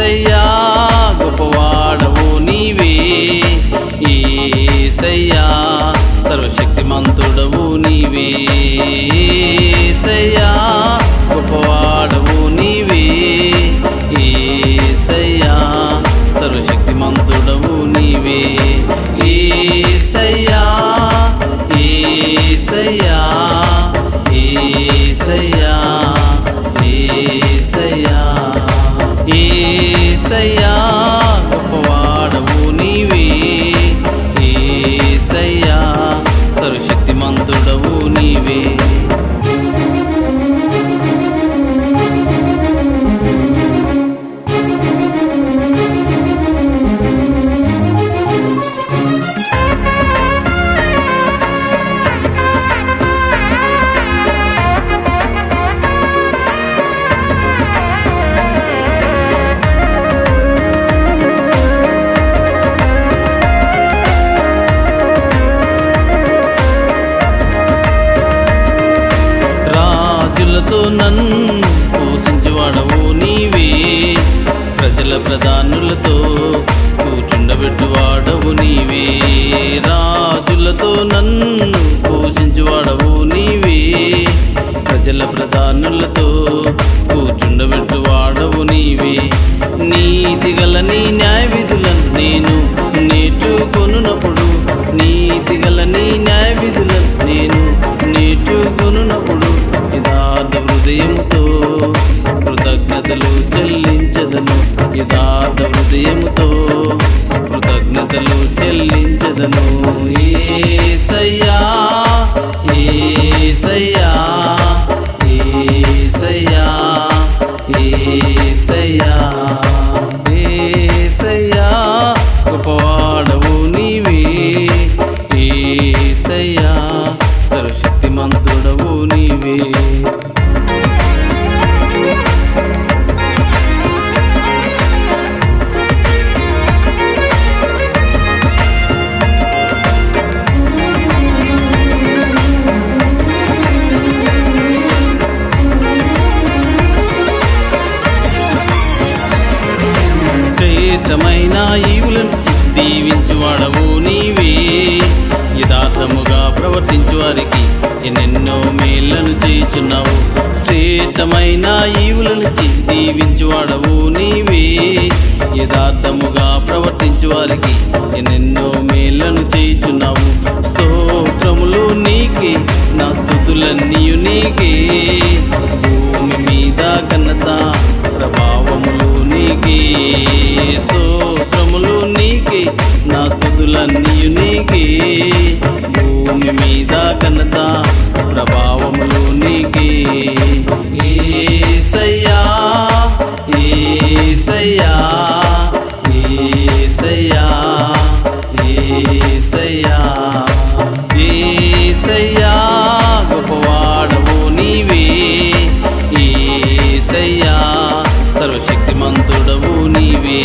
ఏసయ్యా ఏసయ్యా రాజులతో నన్ను పోషించువాడవు నీవే. ప్రజల ప్రధానులతో కూర్చుండబెట్టువాడవు నీవే. రాజులతో నన్ను పోషించువాడవు నీవే. ప్రజల ప్రధానులతో హృదయముతో కృతజ్ఞతలు చెల్లించదను. ఏ సయ్యా శ్రేష్టమైన ఈవులను దీవించువాడవు నీవే. యథార్థముగా ప్రవర్తించు వారికి ఎన్నెన్నో మేళ్ళను చేయుచున్నావు. శ్రేష్టమైన ఈవులను దీవించువాడవు నీవే. యథార్థముగా ప్రవర్తించు వారికి ఎన్నెన్నో మేళ్ళను చేయుచున్నావు. స్తోత్రములు నీకే నా స్థుతులన్నీ నీకే. శక్తులన్నీయు నీకే భూమి మీద ఘనత ప్రభావములు నీకే. ఏసయ్యా ఏసయ్యా ఏసయ్యా ఏసయ్యా ఏసయ్యా గొప్పవాడవు నీవే. ఏసయ్యా సర్వశక్తిమంతుడవు నీవే.